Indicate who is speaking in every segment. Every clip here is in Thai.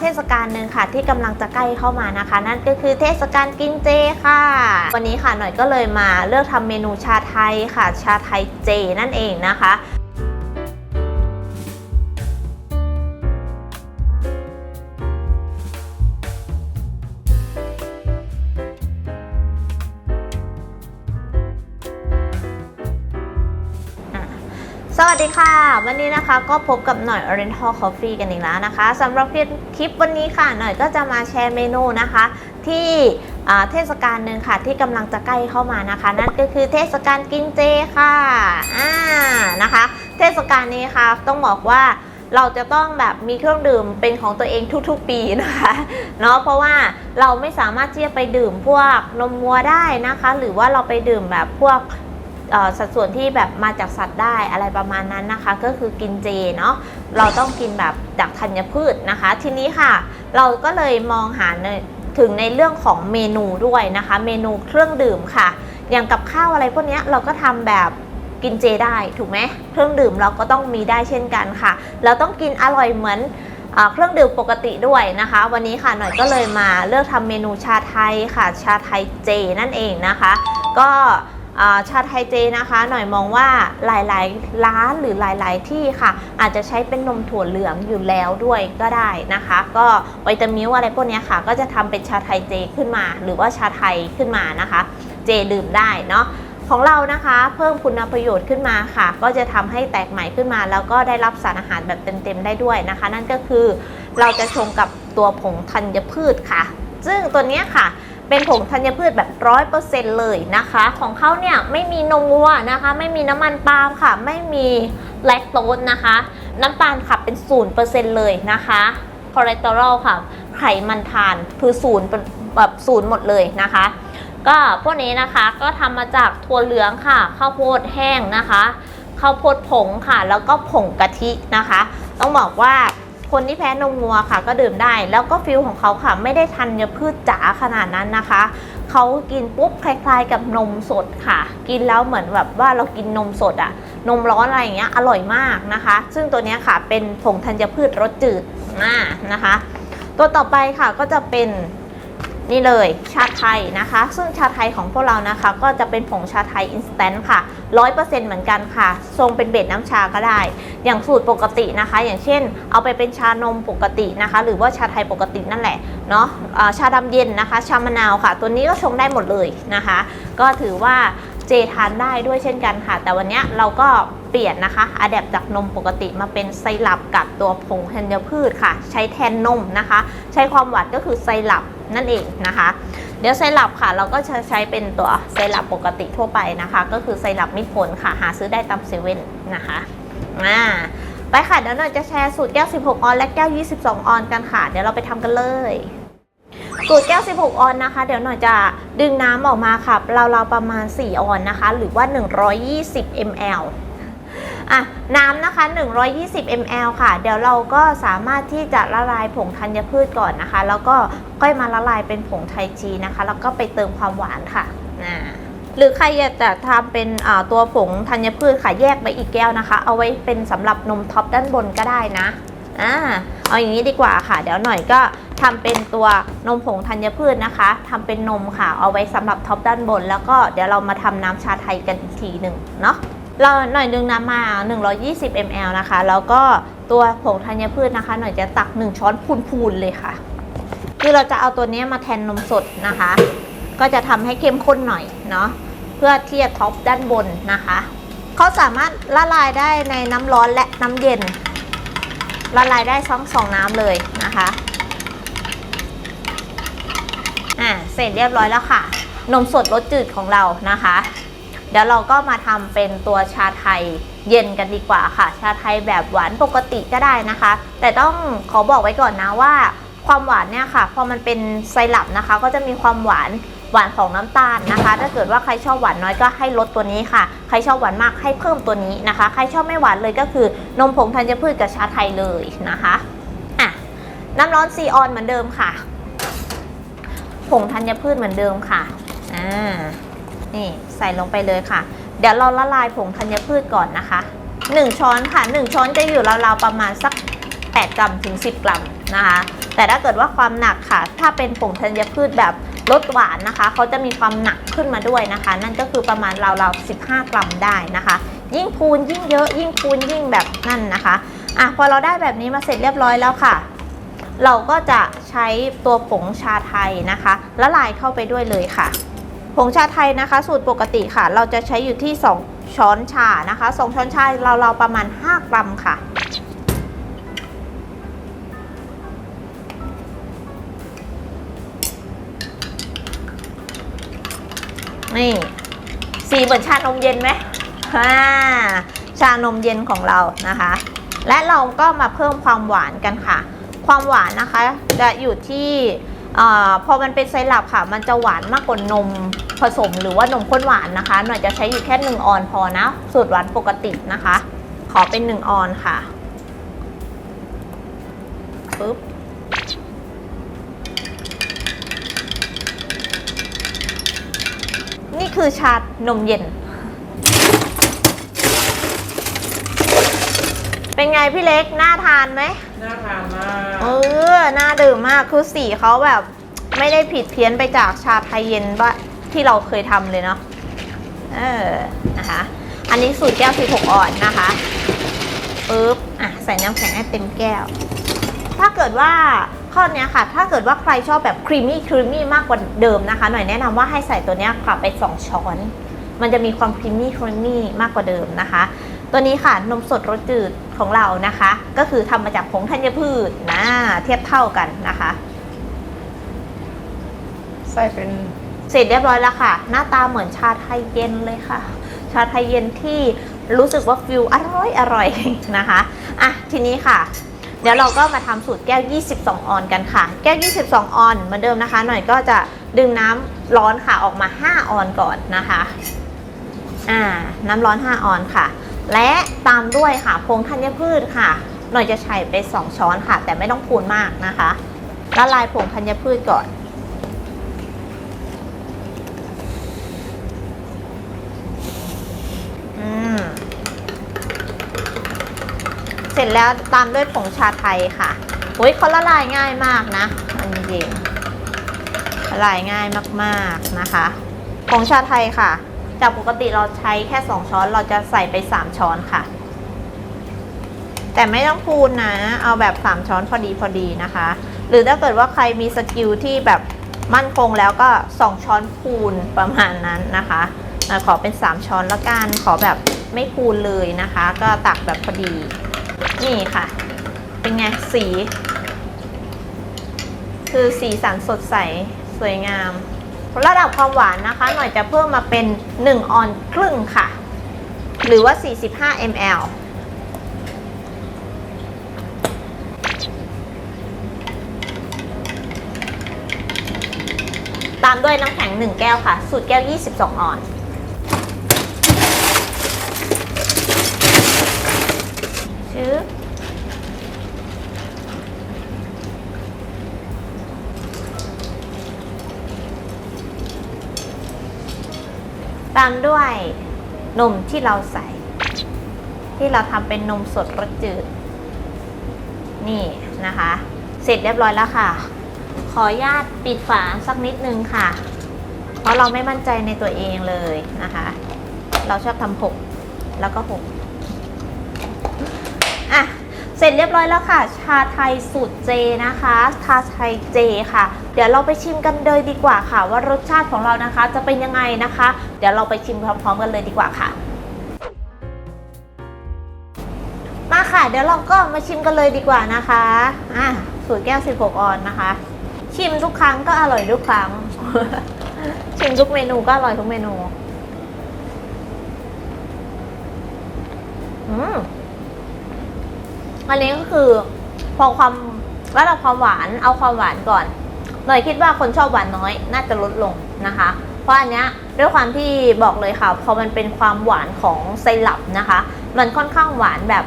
Speaker 1: เทศกาลหนึ่งค่ะที่กำลังจะใกล้เข้ามานะคะ นั่นก็คือเทศกาลกินเจค่ะ วันนี้ค่ะหน่อยก็เลยมาเลือกทำเมนูชาไทยค่ะ ชาไทยเจนั่นเองนะคะ สวัสดีค่ะ วันนี้นะคะก็พบกับหน่อย Oriental Coffee กันอีกแล้วนะคะสำหรับคลิปวันนี้ค่ะหน่อยก็จะมาแชร์เมนูนะคะ ที่เทศกาลหนึ่งค่ะที่กำลังจะใกล้เข้ามานะคะ นั่นก็คือเทศกาลกินเจค่ะอ่านะคะ เทศกาลนี้ค่ะต้องบอกว่าเราจะต้องแบบมีเครื่องดื่มเป็นของตัวเองทุกๆปีนะคะเนาะเพราะว่าเราไม่สามารถที่จะไปดื่มพวกนมวัวได้นะคะ หรือว่าเราไปดื่มแบบพวก สัดส่วนที่แบบมาจากสัตว์ได้อะไรประมาณนั้นนะคะ ก็คือกินเจเนาะเราต้องกินแบบจากธัญพืชนะคะ ทีนี้ค่ะ เราก็เลยมองหาถึงในเรื่องของเมนูด้วยนะคะ เมนูเครื่องดื่มค่ะ อย่างกับข้าวอะไรพวกนี้เราก็ทำแบบกินเจได้ถูกไหมเครื่องดื่มเราก็ต้องมีได้เช่นกันค่ะ เราต้องกินอร่อยเหมือนอเครื่องดื่มปกติด้วยนะคะ วันนี้ค่ะหน่อยก็เลยมาเลือกทำเมนูชาไทยค่ะ ชาไทยเจนั่นเองนะคะ ก็ ชาไทยเจนะคะ หน่อยมองว่าหลายๆ ร้านหรือหลาย ๆ ที่ค่ะ อาจจะใช้เป็นนมถั่วเหลืองอยู่แล้วด้วยก็ได้นะคะ ก็วิตามิลอะไรพวกนี้ค่ะ ก็จะทำเป็นชาไทยเจขึ้นมา หรือว่าชาไทยขึ้นมานะคะ เจดื่มได้เนาะของเรานะคะเพิ่มคุณประโยชน์ขึ้นมาค่ะ ก็จะทำให้แตกใหม่ขึ้นมา แล้วก็ได้รับสารอาหารแบบเต็มๆได้ด้วยนะคะ นั่นก็คือเราจะชงกับตัวผงธัญพืชค่ะ ซึ่งตัวเนี้ยค่ะ เป็นผงธัญพืชแบบร้อยเปอร์เซ็นต์เลยนะคะ ของเขาเนี่ยไม่มีนมวัวนะคะ ไม่มีน้ำมันปาล์มค่ะ ไม่มีแลคโตสนะคะ น้ำตาลค่ะเป็นศูนย์เปอร์เซ็นต์เลยนะคะคอเลสเตอรอลค่ะ ไขมันทานคือศูนย์แบบศูนย์หมดเลยนะคะ ก็พวกนี้นะคะก็ทำมาจากถั่วเหลืองค่ะข้าวโพดแห้งนะคะข้าวโพดผงค่ะ แล้วก็ผงกะทินะคะ ต้องบอกว่า คนที่แพ้นมงัวค่ะ ก็ดื่มได้ แล้วก็ฟิลของเขาค่ะ ไม่ได้ทันยพืชจ๋าขนาดนั้นนะคะเขากินปุ๊บคล้ายๆ กับนมสดค่ะ กินแล้วเหมือนแบบว่าเรากินนมสดอะนมร้อนอะไรอย่างเงี้ยอร่อยมากนะคะ ซึ่งตัวเนี้ยค่ะเป็นผงธัญพืชรสจืดอ่านะคะ ตัวต่อไปค่ะก็จะเป็น นี่เลยชาไทยนะคะ ซึ่งชาไทยของพวกเรานะคะ ก็จะเป็นผงชาไทยอินสแตนต์ค่ะ 100%เหมือนกันค่ะ ทรงเป็นเบ็ดน้ำชาก็ได้ อย่างสูตรปกตินะคะ อย่างเช่น เอาไปเป็นชานมปกตินะคะ หรือว่าชาไทยปกตินั่นแหละเนาะะชาดำเย็นนะคะ ชามะนาวค่ะ ตัวนี้ก็ชงได้หมดเลยนะคะ ก็ถือว่าเจทานได้ด้วยเช่นกันค่ะ แต่วันนี้เราก็เปลี่ยนนะคะอะแดปจากนมปกติมาเป็นไซรัปกับตัวผงธัญพืชค่ะ ใช้แทนนมนะคะ ใช้ความหวานก็คือไซรัป นั่นเองนะคะ เดี๋ยวไซรัปค่ะ เราก็จะใช้เป็นตัวไซรัปปกติทั่วไปนะคะ ก็คือไซรัปมิตรผลค่ะ หาซื้อได้ตามเซเว่นนะคะอ่าไปค่ะ เดี๋ยวหน่อยจะแชร์สูตรแก้ว 16 ออน และแก้ว 22 ออนกันค่ะ เดี๋ยวเราไปทำกันเลยสูตรแก้ว 16 ออนนะคะ เดี๋ยวหน่อยจะดึงน้ำออกมาค่ะเราๆประมาณ 4 ออนนะคะ หรือว่า 120 ml อะน้ำนะคะ 120 ml ค่ะ เดี๋ยวเราก็สามารถที่จะละลายผงธัญพืชก่อนนะคะ แล้วก็ค่อยมาละลายเป็นผงไทจีนะคะ แล้วก็ไปเติมความหวานค่ะอ่าหรือใครอยากจะทำเป็นตัวผงธัญพืชค่ะแยกไปอีกแก้วนะคะ เอาไว้เป็นสำหรับนมท็อปด้านบนก็ได้นะอ่าเอาอย่างนี้ดีกว่าค่ะ เดี๋ยวหน่อยก็ทำเป็นตัวนมผงธัญพืชนะคะทำเป็นนมค่ะ เอาไว้สำหรับท็อปด้านบน แล้วก็เดี๋ยวเรามาทำน้ำชาไทยกันอีกทีหนึ่งเนาะ เราหน่อยดึงน้ำมา 120 ml นะคะ แล้วก็ตัวผงธัญพืชนะคะ หน่อยจะตัก 1 ช้อนพูนๆเลยค่ะ คือเราจะเอาตัวนี้มาแทนนมสดนะคะ ก็จะทำให้เข้มข้นหน่อยเนาะ เพื่อที่จะท็อปด้านบนนะคะ เขาสามารถละลายได้ในน้ำร้อนและน้ำเย็น ละลายได้ทั้งสองน้ำเลยนะคะ อ่า เสร็จเรียบร้อยแล้วค่ะ นมสดรสจืดของเรานะคะ เดี๋ยวเราก็มาทำเป็นตัวชาไทยเย็นกันดีกว่าค่ะ ชาไทยแบบหวานปกติก็ได้นะคะ แต่ต้องขอบอกไว้ก่อนนะว่า ความหวานเนี่ยค่ะ พอมันเป็นไซรัปนะคะ ก็จะมีความหวานหวานของน้ำตาลนะคะ ถ้าเกิดว่าใครชอบหวานน้อยก็ให้ลดตัวนี้ค่ะ ใครชอบหวานมากให้เพิ่มตัวนี้นะคะ ใครชอบไม่หวานเลยก็คือนมผงธัญพืชกับชาไทยเลยนะคะอะน้ำร้อนซีออนเหมือนเดิมค่ะ ผงธัญพืชเหมือนเดิมค่ะอ่านี่ ใส่ลงไปเลยค่ะ เดี๋ยวเราละลายผงธัญพืชก่อนนะคะ 1 ช้อนค่ะ 1 ช้อนจะอยู่ราวๆประมาณสัก 8 กรัมถึง 10 กรัมนะคะ แต่ถ้าเกิดว่าความหนักค่ะ ถ้าเป็นผงธัญพืชแบบรสหวานนะคะ เขาจะมีความหนักขึ้นมาด้วยนะคะ นั่นก็คือประมาณราวๆ15 กรัมได้นะคะ ยิ่งพูนยิ่งเยอะยิ่งพูนยิ่งแบบนั่นนะคะอะพอเราได้แบบนี้มาเสร็จเรียบร้อยแล้วค่ะ เราก็จะใช้ตัวผงชาไทยนะคะละลายเข้าไปด้วยเลยค่ะ ผงชาไทยนะคะ สูตรปกติค่ะ เราจะใช้อยู่ที่ 2 ช้อนชานะคะ 2 ช้อนชาเราเราๆประมาณ 5 กรัมค่ะ นี่สีเหมือนชานมเย็นไหมอ่าชานมเย็นของเรานะคะ และเราก็มาเพิ่มความหวานกันค่ะ ความหวานนะคะจะอยู่ที่ อพอมันเป็นไซรัปค่ะ มันจะหวานมากกว่านมผสมหรือว่านมข้นหวานนะคะ หน่อยจะใช้อยู่แค่1ออนพอนะ สูตรหวานปกตินะคะ ขอเป็น1ออนค่ะปึ๊บนี่คือชานมเย็น เป็นไงพี่เล็ก น่าทานไหม
Speaker 2: น่าทานมาก
Speaker 1: เออ น่าดื่มมาก คือสีเขาแบบ ไม่ได้ผิดเพี้ยนไปจากชาไทยเย็นว่าที่เราเคยทำเลยเนาะ เออ นะคะ อันนี้สูตรแก้ว 16 ออนนะคะปึ๊บ อะ ใส่น้ำแข็งให้เต็มแก้ว ถ้าเกิดว่าข้อเนี้ยค่ะ ถ้าเกิดว่าใครชอบแบบครีมมี่ครีมมี่มากกว่าเดิมนะคะ หน่อยแนะนำว่าให้ใส่ตัวเนี้ยกลับไป 2 ช้อน มันจะมีความครีมมี่ครีมมี่มากกว่าเดิมนะคะ ตัวนี้ค่ะนมสดรสจืดของเรานะคะ ก็คือทำมาจากผงธัญพืชนะเทียบเท่ากันนะคะ
Speaker 2: ใส่เป็น
Speaker 1: เสร็จเรียบร้อยแล้วค่ะ หน้าตาเหมือนชาไทยเย็นเลยค่ะ ชาไทยเย็นที่รู้สึกว่าฟิลอร่อยอร่อยนะคะอะทีนี้ค่ะ เดี๋ยวเราก็มาทำสูตรแก้ว 22 ออนกันค่ะ แก้ว 22 ออนเหมือนเดิมนะคะ หน่อยก็จะดึงน้ำร้อนค่ะออกมา 5 ออนก่อนนะคะอ่าน้ำร้อน 5 ออนค่ะ และตามด้วยค่ะผงธัญพืชค่ะ หน่อยจะใส่ไป 2 ช้อนค่ะ แต่ไม่ต้องพูนมากนะคะละลายผงธัญพืชก่อน เสร็จแล้วตามด้วยผงชาไทยค่ะโอ้ยเขาละลายง่ายมากนะอันจริงละลายง่ายมากๆนะคะผงชาไทยค่ะ จากปกติเราใช้แค่ 2 ช้อนเราจะใส่ไป 3 ช้อนค่ะ แต่ไม่ต้องพูนนะ เอาแบบ 3 ช้อนพอดีพอดีนะคะ หรือถ้าเกิดว่าใครมีสกิลที่แบบมั่นคงแล้วก็ 2 ช้อนพูนประมาณนั้นนะคะขอเป็น 3 ช้อนละกัน ขอแบบไม่พูนเลยนะคะ ก็ตักแบบพอดี นี่ค่ะ เป็นไงสี คือสีสันสดใสสวยงาม ระดับความหวานนะคะ หน่อยจะเพิ่มมาเป็น 1 ออนครึ่งค่ะ หรือว่า 45 ml ตามด้วยน้ำแข็ง 1 แก้วค่ะ สูตรแก้ว 22 ออนซ์ ตามด้วยนมที่เราใส่ ที่เราทำเป็นนมสดรสจืด นี่นะคะ เสร็จเรียบร้อยแล้วค่ะ ขออนุญาตปิดฝาสักนิดนึงค่ะ เพราะเราไม่มั่นใจในตัวเองเลยนะคะ เราชอบทำหกแล้วก็หกอะ เสร็จเรียบร้อยแล้วค่ะ ชาไทยสูตรเจนะคะ ชาไทยเจค่ะ ดี๋ยวเราไปชิมกันเลยดีกว่าค่ะ ว่ารสชาติของเรานะคะ จะเป็นยังไงนะคะ เดี๋ยวเราไปชิมพร้อมๆกันเลยดีกว่าค่ะมาค่ะ เดี๋ยวเราก็มาชิมกันเลยดีกว่านะคะอะสูตรแก้ว 16 ออนนะคะ ชิมทุกครั้งก็อร่อยทุกครั้ง ชิมทุกเมนูก็อร่อยทุกเมนูอืมอันนี้ก็คือพอความระดับความหวานเอาความหวานก่อน หน่อยคิดว่าคนชอบหวานน้อยน่าจะลดลงนะคะ เพราะอันเนี้ยด้วยความที่บอกเลยค่ะพอมันเป็นความหวานของไซรัปนะคะ มันค่อนข้างหวานแบบ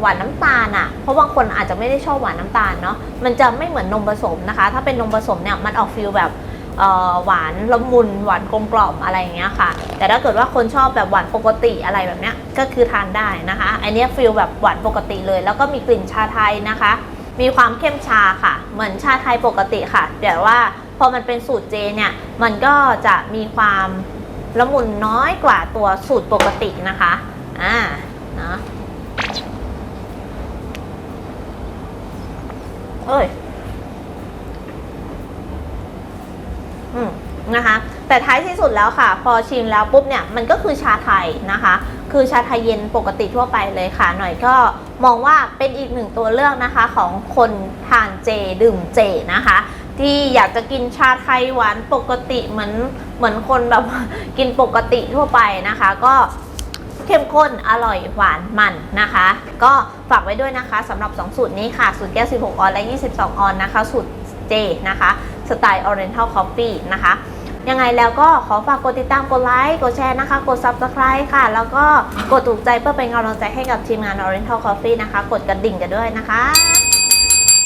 Speaker 1: หวานน้ำตาลอะ่ะ เพราะบางคนอาจจะไม่ได้ชอบหวานน้ำตาลเนาะ มันจะไม่เหมือนนมผสมนะคะ ถ้าเป็นนมผสมเนี่ยมันออกฟิลแบบหวานละมุนหวานกลมกล่อมอะไรอย่างเงี้ยค่ะ แต่ถ้าเกิดว่าคนชอบแบบหวานปกติอะไรแบบเนี้ยก็คือทานได้นะคะ อันเนี้ยฟิลแบบหวานปกติเลย แล้วก็มีกลิ่นชาไทยนะคะ มีความเข้มชาค่ะ เหมือนชาไทยปกติค่ะ แต่ว่าพอมันเป็นสูตรเจเนี่ย มันก็จะมีความละมุนน้อยกว่าตัวสูตรปกตินะคะ อ่า เนาะเอ้ย อืม นะคะ แต่ท้ายที่สุดแล้วค่ะ พอชิมแล้วปุ๊บเนี่ย มันก็คือชาไทยนะคะ คือชาไทยเย็นปกติทั่วไปเลยค่ะ หน่อยก็มองว่าเป็นอีกหนึ่งตัวเลือกนะคะของคนทานเจดื่มเจนะคะ ที่อยากจะกินชาไทยหวานปกติเหมือนเหมือนคนแบบกินปกติทั่วไปนะคะ ก็เข้มข้นอร่อยหวานมันนะคะ ก็ฝากไว้ด้วยนะคะสำหรับ 2 สูตรนี้ค่ะสูตรแก้ว 16 ออนและ 22 ออนนะคะ สูตรเจนะคะสไตล์ Oriental Coffee นะคะ ยังไงแล้วก็ขอฝากกดติดตามกดไลค์กดแชร์นะคะ กด Subscribe ค่ะ แล้วก็กดถูกใจเพื่อเป็นกำลังใจให้กับทีมงาน Oriental Coffee นะคะ กดกระดิ่งกันด้วยนะคะ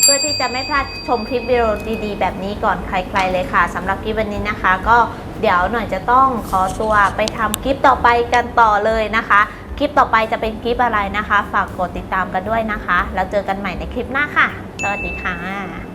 Speaker 1: เพื่อที่จะไม่พลาดชมคลิปวิดีโอดีๆ แบบนี้ก่อนใครๆเลยค่ะสำหรับคลิปวันนี้นะคะ ก็เดี๋ยวหน่อยจะต้องขอตัวไปทำคลิปต่อไปกันต่อเลยนะคะคลิปต่อไปจะเป็นคลิปอะไรนะคะ ฝากกดติดตามกันด้วยนะคะ แล้วเจอกันใหม่ในคลิปหน้าค่ะ สวัสดีค่ะ